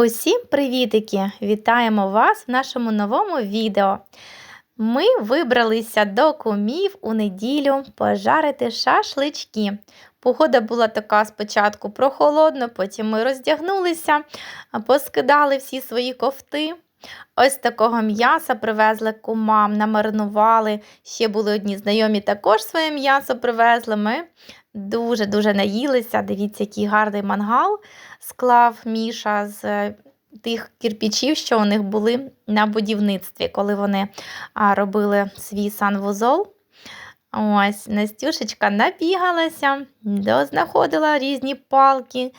Усім привітики! Вітаємо вас в нашому новому відео. Ми вибралися до кумів у неділю пожарити шашлички. Погода була така спочатку прохолодна, потім ми роздягнулися, поскидали всі свої ковти. Ось такого м'яса привезли кумам, намаринували. Ще були одні знайомі, також своє м'ясо привезли. Ми дуже-дуже наїлися. Дивіться, який гарний мангал склав Міша з е, тих кирпичів, що у них були на будівництві, коли вони робили свій санвузол. Ось Настюшечка набігалася, дознаходила різні палки.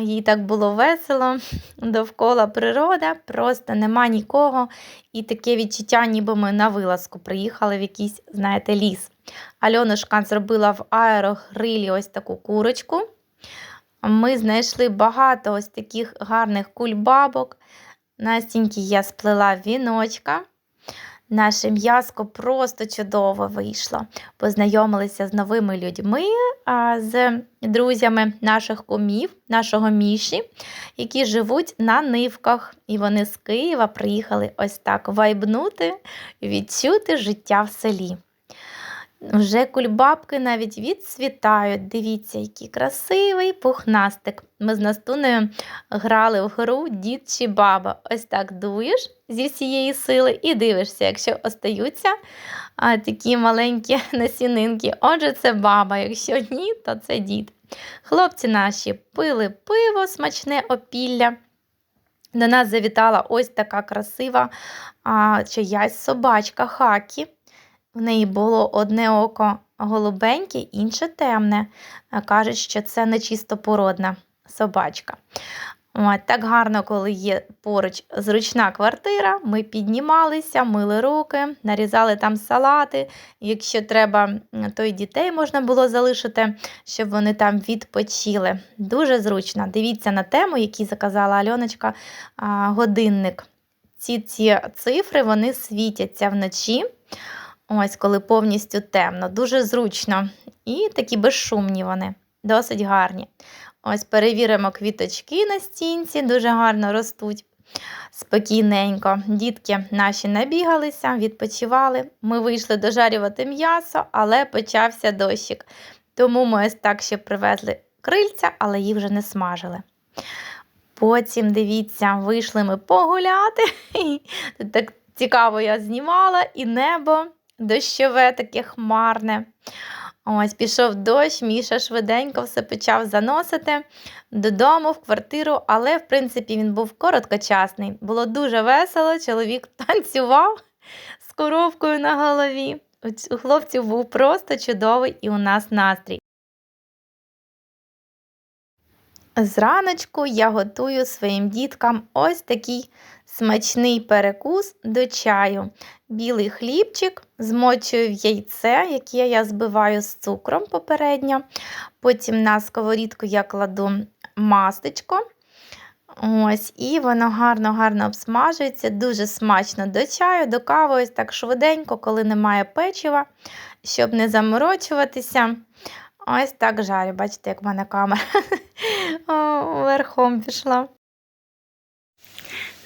Їй так було весело, довкола природа, просто нема нікого. І таке відчуття, ніби ми на вилазку приїхали в якийсь, знаєте, ліс. Альонушка зробила в аерогрилі ось таку курочку. Ми знайшли багато ось таких гарних кульбабок. Настіньки я сплела віночка. Наше м'язко просто чудово вийшло. Познайомилися з новими людьми, з друзями наших кумів, нашого міші, які живуть на нивках. І вони з Києва приїхали ось так вайбнути, відчути життя в селі. Вже кульбабки навіть відцвітають. Дивіться, який красивий пухнастик. Ми з Настунею грали в гру дід чи баба. Ось так дуєш зі всієї сили і дивишся, якщо остаються а, такі маленькі насінинки. Отже, це баба. Якщо ні, то це дід. Хлопці наші пили пиво, смачне опілля. До нас завітала ось така красива а, чиясь собачка хакі. В неї було одне око голубеньке, інше темне. Кажуть, що це нечистопородна собачка. Так гарно, коли є поруч зручна квартира, ми піднімалися, мили руки, нарізали там салати. Якщо треба, то й дітей можна було залишити, щоб вони там відпочили. Дуже зручно. Дивіться на тему, який заказала Альоночка, годинник. Ці ці цифри вони світяться вночі. Ось, коли повністю темно, дуже зручно. І такі безшумні вони, досить гарні. Ось перевіримо квіточки на стінці, дуже гарно ростуть. Спокійненько. Дітки наші набігалися, відпочивали. Ми вийшли дожарювати м'ясо, але почався дощик. Тому ми ось так ще привезли крильця, але їх вже не смажили. Потім, дивіться, вийшли ми погуляти. Так цікаво я знімала і небо дощове, таке хмарне. Ось пішов дощ, Міша швиденько все почав заносити додому, в квартиру, але, в принципі, він був короткочасний. Було дуже весело, чоловік танцював з коробкою на голові. У хлопців був просто чудовий і у нас настрій. Зраночку я готую своїм діткам ось такий смачний перекус до чаю. Білий хлібчик, змочую в яйце, яке я збиваю з цукром попередньо. Потім на сковорідку я кладу мастечко. Ось, І воно гарно-гарно обсмажується, дуже смачно до чаю, до кави, ось так швиденько, коли немає печива, щоб не заморочуватися. Ось так жарю. Бачите, як в мене камера верхом пішла.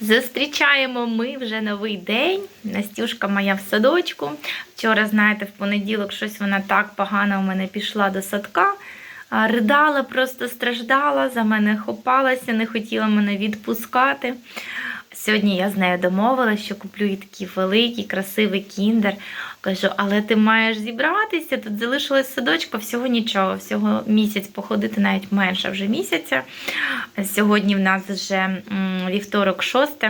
Зустрічаємо ми вже новий день. Настюшка моя в садочку. Вчора, знаєте, в понеділок щось вона так погано у мене пішла до садка. Ридала, просто страждала, за мене хопалася, не хотіла мене відпускати. Сьогодні я з нею домовилася, що куплю їй такий великий, красивий кіндер. Кажу, але ти маєш зібратися, тут залишилось садочка, всього нічого, всього місяць походити, навіть менше вже місяця. Сьогодні в нас вже вівторок, 6.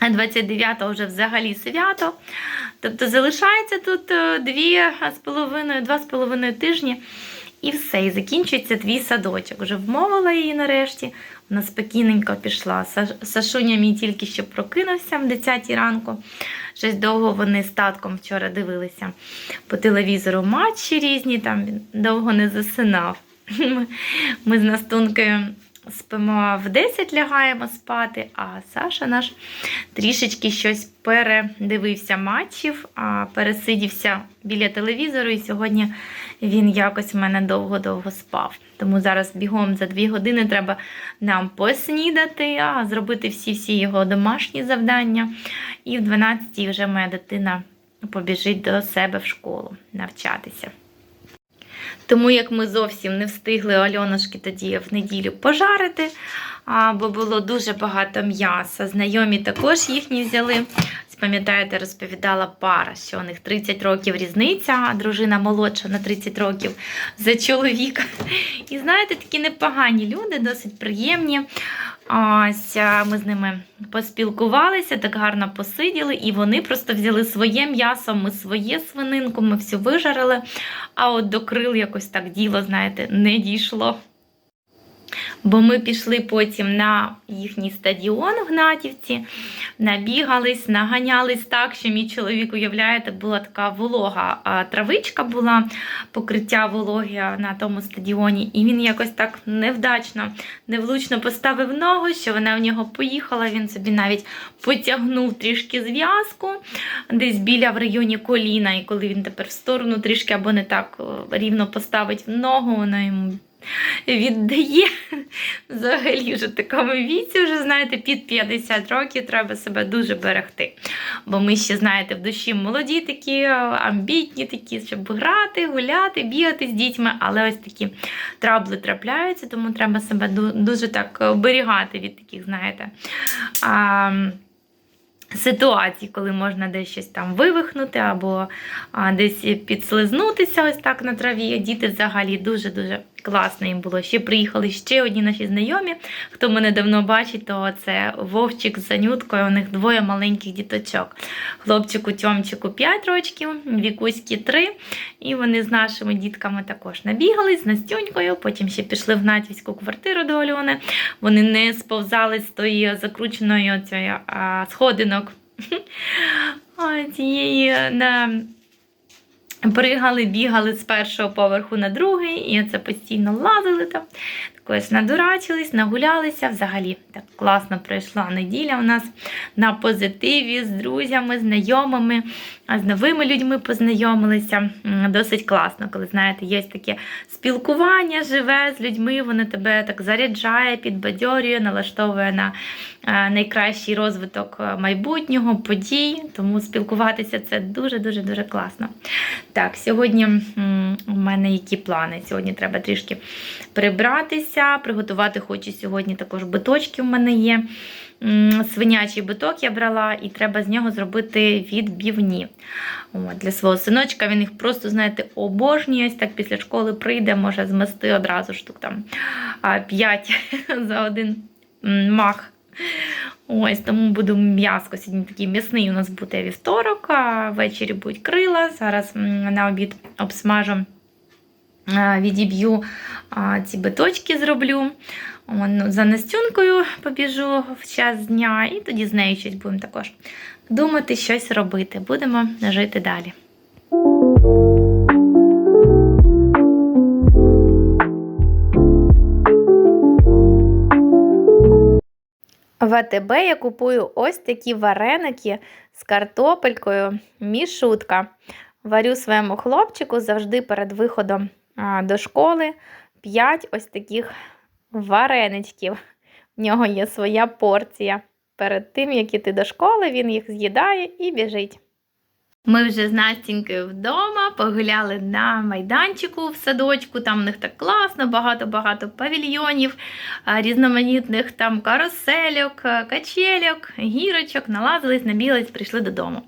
А 29-го вже взагалі свято. Тобто залишається тут е, дві з половиною, два з половиною тижні. І все, і закінчується твій садочок. Вже вмовила її нарешті. Вона спокійненько пішла. Сашуня мій тільки що прокинувся в 10 ранку. Щось довго вони з татком вчора дивилися по телевізору матчі різні, там він довго не засинав. Ми з Настункою спимо в 10 лягаємо спати, а Саша наш трішечки щось передивився матчів, пересидівся біля телевізору, і сьогодні він якось в мене довго-довго спав. Тому зараз бігом за 2 години треба нам поснідати, а зробити всі-всі його домашні завдання. І в 12 вже моя дитина побіжить до себе в школу навчатися. Тому як ми зовсім не встигли Альоношки тоді в неділю пожарити, бо було дуже багато м'яса. Знайомі також їхні взяли. Пам'ятаєте, розповідала пара, що у них 30 років різниця, а дружина молодша на 30 років за чоловіка. І знаєте, такі непогані люди, досить приємні. Ось ми з ними поспілкувалися, так гарно посиділи, і вони просто взяли своє м'ясо, ми своє свининку, ми все вижарили. А от до крил якось так діло, знаєте, не дійшло. Бо ми пішли потім на їхній стадіон в Гнатівці, набігались, наганялись так, що мій чоловік, уявляєте, була така волога травичка була, покриття вологи на тому стадіоні, і він якось так невдачно, невлучно поставив ногу, що вона в нього поїхала. Він собі навіть потягнув трішки зв'язку десь біля в районі коліна. І коли він тепер в сторону трішки або не так рівно поставить ногу, вона йому віддає. Взагалі вже такому віці, вже, знаєте, під 50 років треба себе дуже берегти. Бо ми ще, знаєте, в душі молоді такі, амбітні такі, щоб грати, гуляти, бігати з дітьми, але ось такі трабли трапляються, тому треба себе дуже так оберігати від таких, знаєте. А, Ситуацій, коли можна десь щось там вивихнути або а, десь підслизнутися ось так на траві. Діти взагалі дуже-дуже класно їм було. Ще приїхали ще одні наші знайомі. Хто мене давно бачить, то це Вовчик з Анюткою. У них двоє маленьких діточок. Хлопчику Тьомчику 5 років, Вікуські 3. І вони з нашими дітками також набігались з Настюнькою. Потім ще пішли в Натівську квартиру до Альони. Вони не сповзали з тої закрученої цієї, а, сходинок. Цієї на Пригали, бігали з першого поверху на другий, і це постійно лазили там. Так надурачились, нагулялися. Взагалі так класно пройшла неділя у нас на позитиві з друзями, знайомими, з новими людьми познайомилися. Досить класно, коли знаєте, є таке спілкування живе з людьми, воно тебе так заряджає, підбадьорює, налаштовує на е, найкращий розвиток е, майбутнього, подій. Тому спілкуватися це дуже-дуже дуже класно. Так, сьогодні у мене які плани? Сьогодні треба трішки прибратися, приготувати хочу сьогодні також биточки у мене є. Свинячий биток я брала, і треба з нього зробити відбівні. От, для свого синочка він їх просто, знаєте, обожнює. Ось так після школи прийде, може змести одразу штук там 5 за один мах. Ось тому буду м'яско. Сьогодні такий м'ясний у нас буде вівторок, а ввечері будуть крила. Зараз на обід обсмажу, відіб'ю ці биточки зроблю. За Настюнкою побіжу в час дня, і тоді з нею щось будемо також думати, щось робити. Будемо жити далі. В АТБ я купую ось такі вареники з картопелькою, мішутка. Варю своєму хлопчику завжди перед виходом до школи 5 ось таких вареничків. В нього є своя порція. Перед тим, як іти до школи, він їх з'їдає і біжить. Ми вже з Настінькою вдома погуляли на майданчику в садочку. Там у них так класно, багато-багато павільйонів, різноманітних там карусельок, качельок, гірочок, налазились, набілись, прийшли додому.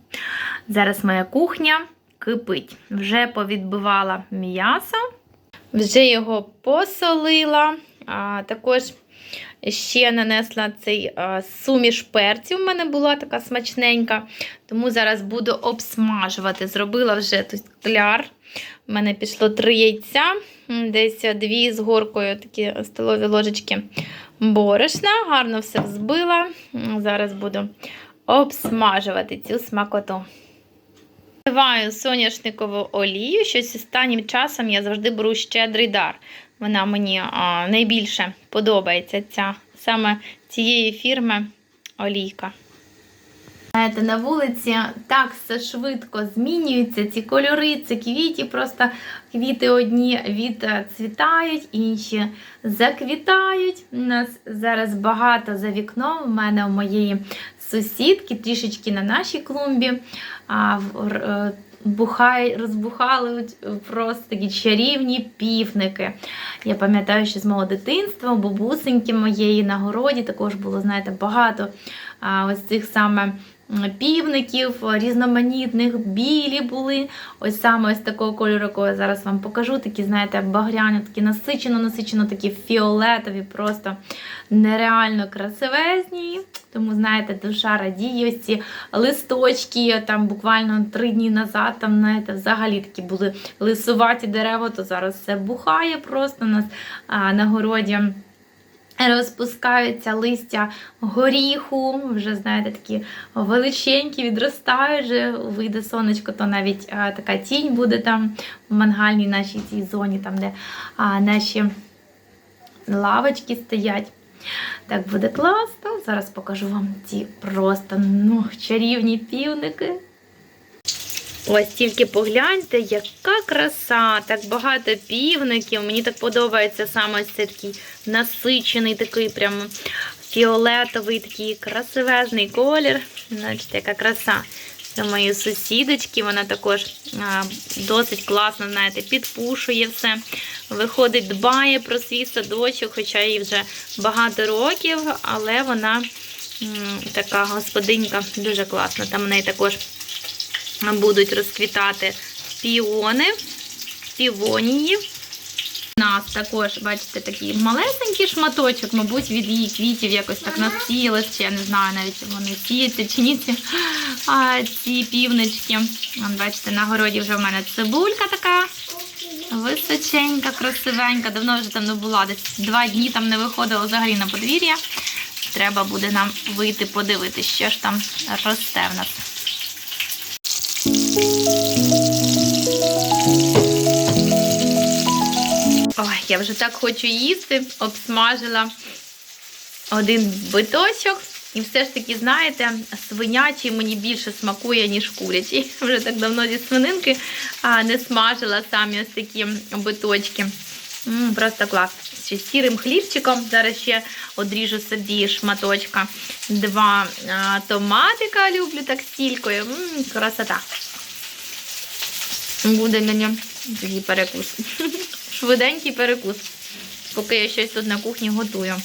Зараз моя кухня кипить. Вже повідбивала м'ясо, вже його посолила. Також ще нанесла цей суміш перців. У мене була така смачненька. Тому зараз буду обсмажувати. Зробила вже тут кляр. У мене пішло три яйця, десь дві з горкою такі столові ложечки борошна. Гарно все взбила. Зараз буду обсмажувати цю смакоту. Вливаю соняшникову олію. Щось останнім часом я завжди беру щедрий дар. Вона мені а, найбільше подобається ця саме цієї фірми олійка. Знаєте, на вулиці так все швидко змінюється. Ці кольори, ці квіті, просто квіти одні відцвітають, інші заквітають. У нас зараз багато за вікном. У мене у моєї сусідки, трішечки на нашій клумбі. Е, Бухай, розбухали просто такі чарівні півники. Я пам'ятаю, що з мого дитинства, бабусеньки моєї на городі також було, знаєте, багато ось цих саме півників, різноманітних, білі були. Ось саме ось такого кольору, якого я зараз вам покажу. Такі, знаєте, багряні, такі насичено, насичено, такі фіолетові, просто нереально красивезні. Тому, знаєте, душа радіє ось ці листочки, там буквально три дні назад, там, знаєте, взагалі такі були лисуваті дерева, то зараз все бухає просто у нас а, на городі. Розпускаються листя горіху, вже знаєте, такі величенькі, відростають, вже вийде сонечко, то навіть а, така тінь буде там в мангальній нашій цій зоні, там, де а, наші лавочки стоять. Так буде класно. Зараз покажу вам ці просто ну, чарівні півники. Ось тільки погляньте, яка краса, так багато півників. Мені так подобається саме ось цей такий насичений, такий прям фіолетовий, такий красивезний колір. Бачите, яка краса. Це мої сусідочки, вона також а, досить класно, знаєте, підпушує все. Виходить, дбає про свій садочок, хоча їй вже багато років, але вона така господинька дуже класна. Там в неї також будуть розквітати піони, півонії. У нас також, бачите, такий малесенький шматочок, мабуть, від її квітів якось так насіялось, чи я не знаю навіть вони сіються чи ні ці, а, ці півнички. Вон, бачите, на городі вже в мене цибулька така височенька, красивенька. Давно вже там не була, десь два дні там не виходила взагалі на подвір'я. Треба буде нам вийти подивитися, що ж там росте в нас. Я вже так хочу їсти, обсмажила один биточок. І все ж таки, знаєте, свинячий мені більше смакує, ніж курячий. Вже так давно зі свининки не смажила самі ось такі биточки. М, просто клас. Ще сірим хлібчиком. Зараз ще одріжу собі шматочка. Два а, томатика люблю так стількою. М, красота. Буде мені такий перекус. Швиденький перекус, поки я щось тут на кухні готую.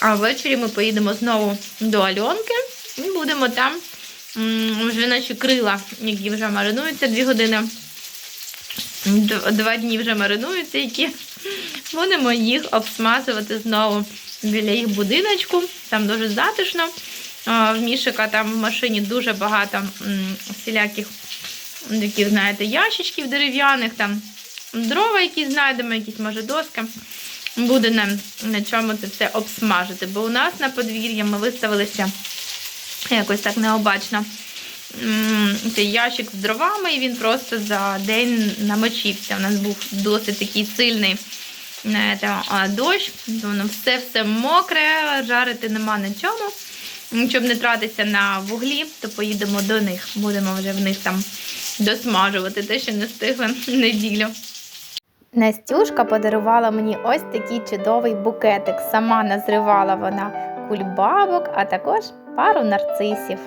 А ввечері ми поїдемо знову до Альонки і будемо там вже наші крила, які вже маринуються дві години. Два дні вже маринуються, які будемо їх обсмазувати знову біля їх будиночку. Там дуже затишно. В Мішика там в машині дуже багато всіляких таких, знаєте, ящичків дерев'яних, там дрова якісь знайдемо, якісь, може, доски. Буде нам на чому це все обсмажити. Бо у нас на подвір'ї ми виставилися якось так необачно. Цей ящик з дровами, і він просто за день намочився. У нас був досить такий сильний дощ, воно все-все мокре, жарити нема на чому. Щоб не тратитися на вуглі, то поїдемо до них. Будемо вже в них там досмажувати те, що не встигли неділю. Настюшка подарувала мені ось такий чудовий букетик. Сама назривала вона кульбабок, а також пару нарцисів.